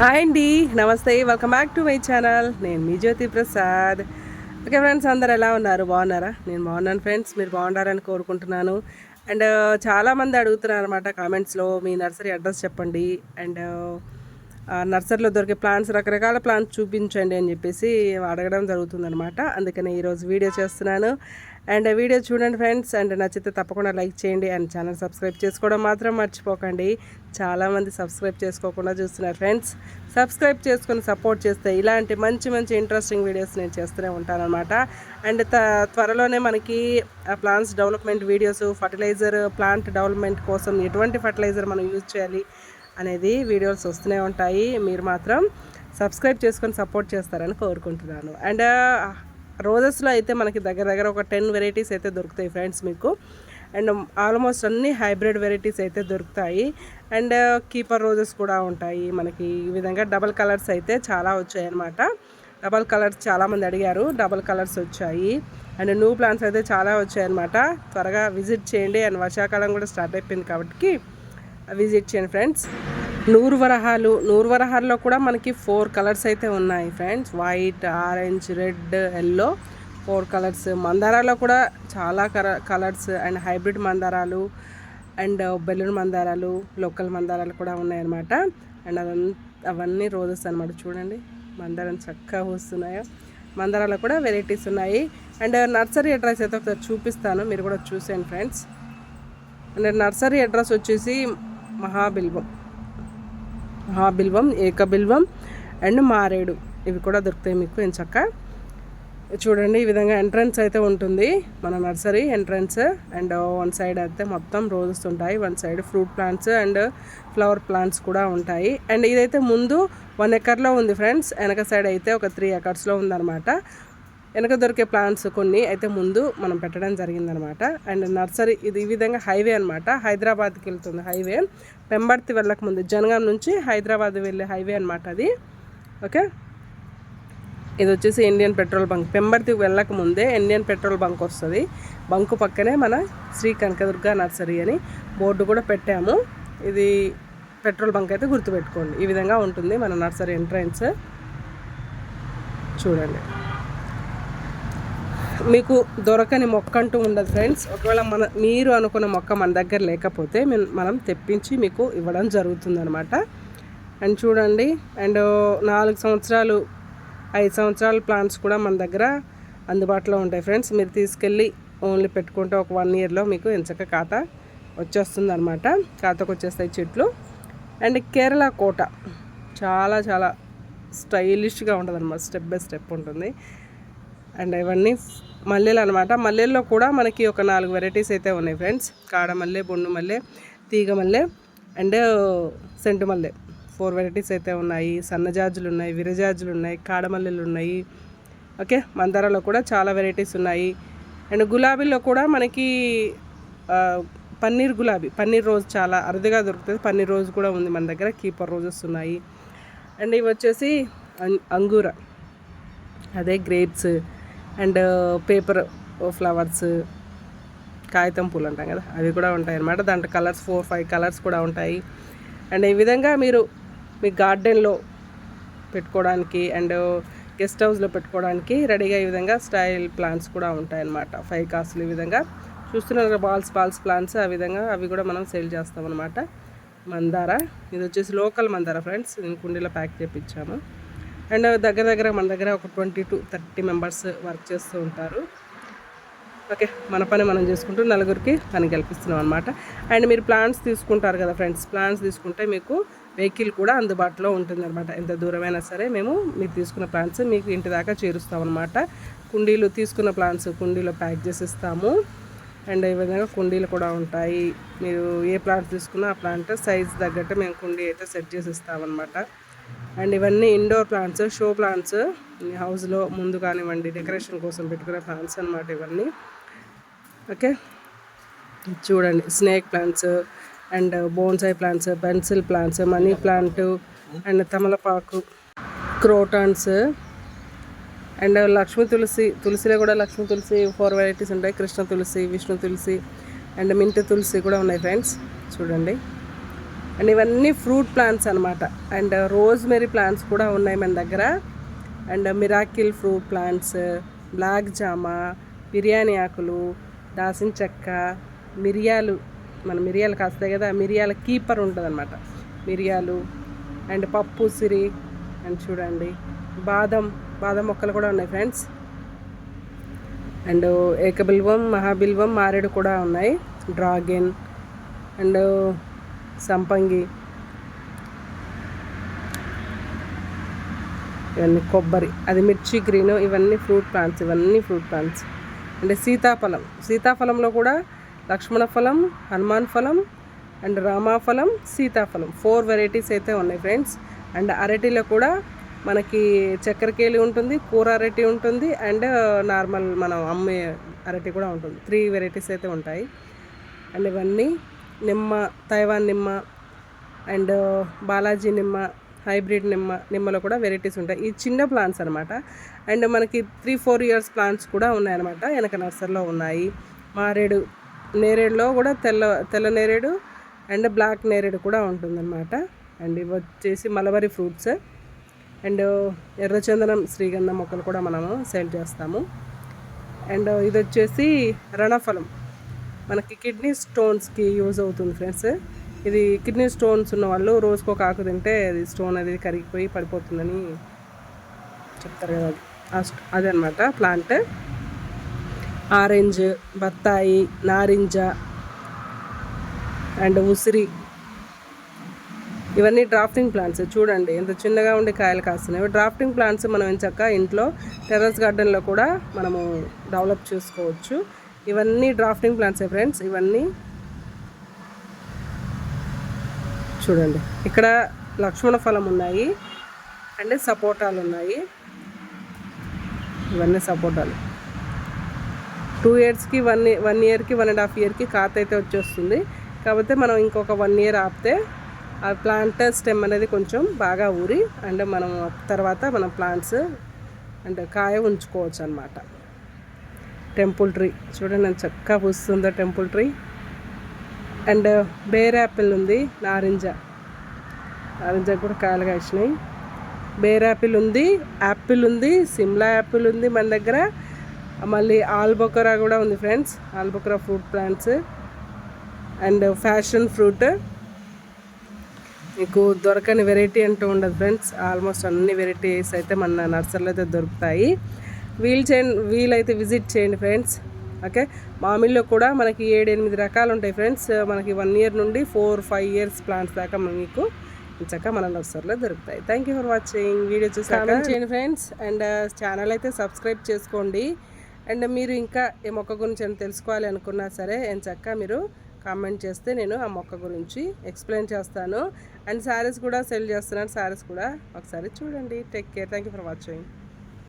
Hi అండి నమస్తే welcome back to my channel నేను మీ జ్యోతి ప్రసాద్. ఓకే ఫ్రెండ్స్ అందరు ఎలా ఉన్నారు? బాగున్నారా? నేను బాగున్నాను ఫ్రెండ్స్ మీరు బాగుండాలని కోరుకుంటున్నాను. అండ్ uh, చాలామంది అడుగుతున్నారు అనమాట కామెంట్స్లో మీ నర్సరీ అడ్రస్ చెప్పండి. అండ్ నర్సరీలో దొరికే ప్లాంట్స్ రకరకాల ప్లాంట్స్ చూపించండి అని చెప్పేసి అడగడం జరుగుతుందనమాట అందుకని ఈరోజు వీడియో చేస్తున్నాను. అండ్ వీడియో చూడండి ఫ్రెండ్స్. అండ్ నచ్చితే తప్పకుండా లైక్ చేయండి అండ్ ఛానల్ సబ్స్క్రైబ్ చేసుకోవడం మాత్రం మర్చిపోకండి. చాలామంది సబ్స్క్రైబ్ చేసుకోకుండా చూస్తున్నారు ఫ్రెండ్స్. సబ్స్క్రైబ్ చేసుకొని సపోర్ట్ చేస్తే ఇలాంటి మంచి మంచి ఇంట్రెస్టింగ్ వీడియోస్ నేను చేస్తూనే ఉంటానన్నమాట. అండ్ త్వరలోనే మనకి plants development videos fertiliser plant development కోసం ఎటువంటి ఫర్టిలైజర్ మనం యూజ్ చేయాలి అనేది వీడియోస్ వస్తూనే ఉంటాయి. మీరు మాత్రం సబ్స్క్రైబ్ చేసుకొని సపోర్ట్ చేస్తారని కోరుకుంటున్నాను. అండ్ రోజెస్లో అయితే మనకి దగ్గర దగ్గర ఒక టెన్ వెరైటీస్ అయితే దొరుకుతాయి ఫ్రెండ్స్ మీకు. అండ్ ఆల్మోస్ట్ అన్ని హైబ్రిడ్ వెరైటీస్ అయితే దొరుకుతాయి. అండ్ కీపర్ రోజెస్ కూడా ఉంటాయి. మనకి ఈ విధంగా డబల్ కలర్స్ అయితే చాలా వచ్చాయన్నమాట. డబల్ కలర్స్ చాలామంది అడిగారు. డబల్ కలర్స్ వచ్చాయి. అండ్ న్యూ ప్లాంట్స్ అయితే చాలా వచ్చాయి అనమాట త్వరగా విజిట్ చేయండి. అండ్ వర్షాకాలం కూడా స్టార్ట్ అయిపోయింది కాబట్టి విజిట్ చేయండి ఫ్రెండ్స్. నూరు వరహాలు నూరు వరహాల్లో కూడా మనకి ఫోర్ కలర్స్ అయితే ఉన్నాయి friends. White orange red yellow four colours. మందారాలో కూడా చాలా కలర్స్ అండ్ హైబ్రిడ్ మందారాలు అండ్ బెలూన్ మందారాలు లోకల్ మందారాలు కూడా ఉన్నాయన్నమాట. అండ్ అదంతా అవన్నీ రోజెస్ అనమాట చూడండి మందారం చక్కగా వస్తున్నాయో. మందారాలు కూడా వెరైటీస్ ఉన్నాయి. అండ్ నర్సరీ అడ్రస్ అయితే ఒకసారి చూపిస్తాను. మీరు కూడా చూసేయండి ఫ్రెండ్స్. అండ్ నర్సరీ అడ్రస్ వచ్చేసి మహాబిల్వం. మహాబిల్వం ఏకబిల్వం అండ్ మారేడు. ఇవి కూడా దొరుకుతాయి మీకు ఎంచక్క. చూడండి ఈ విధంగా ఎంట్రన్స్ అయితే ఉంటుంది. మన nursery entrance and one side అయితే మొత్తం రోజెస్ ఉంటాయి. One side fruit plants and flower plants కూడా ఉంటాయి. అండ్ ఇదైతే ముందు వన్ ఎకర్లో ఉంది ఫ్రెండ్స్. వెనక సైడ్ అయితే ఒక త్రీ ఎకర్స్లో ఉందన్నమాట. వెనక దొరికే ప్లాంట్స్ కొన్ని అయితే ముందు మనం పెట్టడం జరిగిందనమాట. అండ్ నర్సరీ ఇది ఈ విధంగా హైవే అనమాట హైదరాబాద్కి వెళ్తుంది హైవే. పెంబర్తి వెళ్ళక ముందు జనగాం నుంచి హైదరాబాద్ వెళ్ళే హైవే అనమాట అది. ఓకే? ఇది వచ్చేసి ఇండియన్ పెట్రోల్ బంక్. పెంబర్తి వెళ్ళక ముందే ఇండియన్ పెట్రోల్ బంక్ వస్తుంది. బంకు పక్కనే మన శ్రీ కనకదుర్గ నర్సరీ అని బోర్డు కూడా పెట్టాము. ఇది పెట్రోల్ బంక్ అయితే గుర్తుపెట్టుకోండి. ఈ విధంగా ఉంటుంది మన నర్సరీ ఎంట్రన్స్. చూడండి. మీకు దొరకని మొక్క అంటూ ఉండదు ఫ్రెండ్స్. ఒకవేళ మన మీరు అనుకున్న మొక్క మన దగ్గర లేకపోతే మనం తెప్పించి మీకు ఇవ్వడం జరుగుతుందనమాట అండ్ చూడండి అండ్ నాలుగు సంవత్సరాలు ఐదు సంవత్సరాల ప్లాంట్స్ కూడా మన దగ్గర అందుబాటులో ఉంటాయి ఫ్రెండ్స్. మీరు తీసుకెళ్ళి ఓన్లీ పెట్టుకుంటే ఒక వన్ ఇయర్లో మీకు ఎంచక ఖాత వచ్చేస్తుంది అనమాట ఖాతాకు వచ్చేస్తాయి చెట్లు. అండ్ కేరళ కోట చాలా చాలా స్టైలిష్గా ఉంటుంది అనమాట స్టెప్ బై స్టెప్ ఉంటుంది. అండ్ ఇవన్నీ మల్లెలు అనమాట మల్లెల్లో కూడా మనకి ఒక నాలుగు వెరైటీస్ అయితే ఉన్నాయి ఫ్రెండ్స్ కాడ మల్లె బొండు మల్లె తీగ మల్లె అండ్ సెంటు మల్లె. ఫోర్ వెరైటీస్ అయితే ఉన్నాయి. సన్నజాజులు ఉన్నాయి విరజాజులు ఉన్నాయి కాడమల్లెలు ఉన్నాయి. ఓకే? మందారాలో కూడా చాలా వెరైటీస్ ఉన్నాయి. అండ్ గులాబీలో కూడా మనకి పన్నీర్ గులాబీ. పన్నీర్ రోజ్ చాలా అరుదుగా దొరుకుతుంది. పన్నీర్ రోజ్ కూడా ఉంది మన దగ్గర. కీపర్ రోజెస్ ఉన్నాయి. అండ్ ఇవి వచ్చేసి అంగూర. అదే గ్రేప్స్ అండ్ పేపర్ ఫ్లవర్స్ కాగితం పూలు అంటాం కదా అవి కూడా ఉంటాయి అన్నమాట దాంట్లో కలర్స్ ఫోర్ ఫైవ్ కలర్స్ కూడా ఉంటాయి. అండ్ ఈ విధంగా మీరు మీ గార్డెన్లో పెట్టుకోవడానికి అండ్ గెస్ట్ హౌస్లో పెట్టుకోవడానికి రెడీగా ఈ విధంగా స్టైల్ ప్లాంట్స్ కూడా ఉంటాయి అన్నమాట ఫైవ్ కాస్ట్లు ఈ విధంగా. చూస్తున్నారు బాల్స్ బాల్స్ ప్లాంట్స్ ఆ విధంగా అవి కూడా మనం సేల్ చేస్తాం అనమాట మందార ఇది వచ్చేసి లోకల్ మందార ఫ్రెండ్స్ నేను కుండీలో ప్యాక్ చేయించాము అండ్ దగ్గర దగ్గర మన దగ్గర ఒక twenty two thirty members work చేస్తూ ఉంటారు. ఓకే మన పని మనం చేసుకుంటూ నలుగురికి పని కల్పిస్తున్నాం అనమాట అండ్ మీరు ప్లాన్స్ తీసుకుంటారు కదా ఫ్రెండ్స్ ప్లాన్స్ తీసుకుంటే మీకు వెహికల్ కూడా అందుబాటులో ఉంటుంది అనమాట ఎంత దూరమైనా సరే మేము మీరు తీసుకున్న ప్లాన్స్ మీకు ఇంటి దాకా చేరుస్తాం అనమాట కుండీలు తీసుకున్న ప్లాన్స్ కుండీలో ప్యాక్ చేసి ఇస్తాము అండ్ ఈ విధంగా కుండీలు కూడా ఉంటాయి. మీరు ఏ ప్లాంట్ తీసుకున్నా ఆ ప్లాంట్ సైజ్ తగ్గట్టు మేము కుండీ అయితే సెట్ చేసి ఇస్తామన్నమాట అండ్ ఇవన్నీ ఇండోర్ ప్లాంట్స్ షో ప్లాంట్స్ హౌస్లో ముందు కానివ్వండి డెకరేషన్ కోసం పెట్టుకునే ప్లాంట్స్ అనమాట ఇవన్నీ. ఓకే చూడండి snake plants and bonsai plants pencil plants money plant and తమలపాకు క్రోటాన్స్ అండ్ లక్ష్మీ తులసి తులసిలో కూడా లక్ష్మీ తులసి ఫోర్ వెరైటీస్ ఉంటాయి. కృష్ణ తులసి విష్ణు తులసి అండ్ మింటి తులసి కూడా ఉన్నాయి ఫ్రెండ్స్ చూడండి. అండ్ ఇవన్నీ ఫ్రూట్ ప్లాంట్స్ అనమాట అండ్ రోజ్మెరీ ప్లాంట్స్ కూడా ఉన్నాయి మన దగ్గర. And miracle fruit plants black జామా బిర్యానీ ఆకులు దాసిన చెక్క మిరియాలు. మన మిరియాలు కాస్తాయి కదా మిరియాల కీపర్ ఉంటుంది అనమాట మిరియాలు అండ్ పప్పు సిరి అండ్ చూడండి బాదం బాదం మొక్కలు కూడా ఉన్నాయి ఫ్రెండ్స్. అండ్ ఏకబిల్వం మహాబిల్వం మారేడు కూడా ఉన్నాయి. డ్రాగన్ అండ్ సంపంగి ఇవన్నీ కొబ్బరి అది మిర్చి గ్రీను ఇవన్నీ ఫ్రూట్ ప్లాంట్స్ ఇవన్నీ ఫ్రూట్ ప్లాంట్స్. అంటే సీతాఫలం సీతాఫలంలో కూడా లక్ష్మణ ఫలం హనుమాన్ ఫలం అండ్ రామాఫలం సీతాఫలం. ఫోర్ వెరైటీస్ అయితే ఉన్నాయి ఫ్రెండ్స్. అండ్ అరటిలో కూడా మనకి చక్కెరకేళి ఉంటుంది కూర అరటి ఉంటుంది అండ్ నార్మల్ మనం అమ్మే అరటి కూడా ఉంటుంది. త్రీ వెరైటీస్ అయితే ఉంటాయి. అండ్ ఇవన్నీ నిమ్మ తైవాన్ నిమ్మ అండ్ బాలాజీ నిమ్మ హైబ్రిడ్ నిమ్మ నిమ్మలో కూడా వెరైటీస్ ఉంటాయి. ఈ చిన్న ప్లాంట్స్ అనమాట అండ్ మనకి త్రీ ఫోర్ ఇయర్స్ ప్లాంట్స్ కూడా ఉన్నాయన్నమాట. వెనక నర్సరీలో ఉన్నాయి. మారేడు నేరేడులో కూడా తెల్ల తెల్ల నేరేడు అండ్ బ్లాక్ నేరేడు కూడా ఉంటుందన్నమాట. అండ్ ఇవి వచ్చేసి మలబరీ ఫ్రూట్స్. అండ్ ఎర్రచందనం శ్రీగంధం మొక్కలు కూడా మనము సేల్ చేస్తాము. అండ్ ఇది వచ్చేసి రణఫలం. మనకి కిడ్నీ స్టోన్స్కి యూజ్ అవుతుంది ఫ్రెండ్స్. ఇది కిడ్నీ స్టోన్స్ ఉన్న వాళ్ళు రోజుకు ఒక ఆకు తింటే అది స్టోన్ అనేది కరిగిపోయి పడిపోతుందని చెప్తారు కదా అది అదనమాట ప్లాంట్. ఆరెంజ్ బత్తాయి నారింజ అండ్ ఉసిరి. ఇవన్నీ డ్రాఫ్టింగ్ ప్లాంట్స్. చూడండి ఎంత చిన్నగా ఉండే కాయలు కాస్తున్నాయి. డ్రాఫ్టింగ్ ప్లాంట్స్ మనం ఎంచక్క ఇంట్లో టెర్రస్ గార్డెన్లో కూడా మనము డెవలప్ చేసుకోవచ్చు. ఇవన్నీ డ్రాఫ్టింగ్ ప్లాంట్స్ ఫ్రెండ్స్ ఇవన్నీ చూడండి. ఇక్కడ లక్ష్మణ ఫలం ఉన్నాయి. అండ్ సపోటాలు ఉన్నాయి. ఇవన్నీ సపోటాలు. టూ ఇయర్స్కి వన్ వన్ ఇయర్కి వన్ అండ్ హాఫ్ ఇయర్కి కాత అయితే వచ్చేస్తుంది. కాకపోతే మనం ఇంకొక వన్ ఇయర్ ఆపితే ఆ ప్లాంట్ స్టెమ్ అనేది కొంచెం బాగా ఊరి అండ్ మనం తర్వాత మనం ప్లాంట్స్ అంటే కాయ ఉంచుకోవచ్చు అనమాట టెంపుల్ ట్రీ. చూడండి ఎంత చక్కగా పూస్తుందో temple tree. And ber apple ఉంది నారింజ. నారింజ కూడా కాయలు కాసినాయి. బేర్ యాపిల్ ఉంది యాపిల్ ఉంది సిమ్లా యాపిల్ ఉంది మన దగ్గర. మళ్ళీ ఆల్బొకరా కూడా ఉంది friends ఆల్బొకరా fruit plants. And passion fruit. మీకు దొరకని వెరైటీ అంటూ ఉండదు ఫ్రెండ్స్ ఆల్మోస్ట్ అన్ని వెరైటీస్ అయితే మన నర్సరీలో అయితే దొరుకుతాయి. వీల్ చేయండి వీలైతే విజిట్ చేయండి ఫ్రెండ్స్. ఓకే? మామిడిలో కూడా మనకి ఏడు ఎనిమిది రకాలు ఉంటాయి ఫ్రెండ్స్. మనకి వన్ ఇయర్ నుండి ఫోర్ ఫైవ్ ఇయర్స్ ప్లాంట్స్ దాకా మీకు చక్కగా మన నర్సరీలో దొరుకుతాయి. Thank you for watching video చూసి కామెంట్ చేయండి ఫ్రెండ్స్. అండ్ ఛానల్ అయితే సబ్స్క్రైబ్ చేసుకోండి. అండ్ మీరు ఇంకా ఏ మొక్క గురించి ఏమైనా తెలుసుకోవాలి అనుకున్నా సరే ఏం చక్కగా మీరు కామెంట్ చేస్తే నేను ఆ మొక్క గురించి ఎక్స్ప్లెయిన్ చేస్తాను. అండ్ శారీస్ కూడా సెల్ చేస్తున్నాను. శారీస్ కూడా ఒకసారి చూడండి. Take care thank you for watching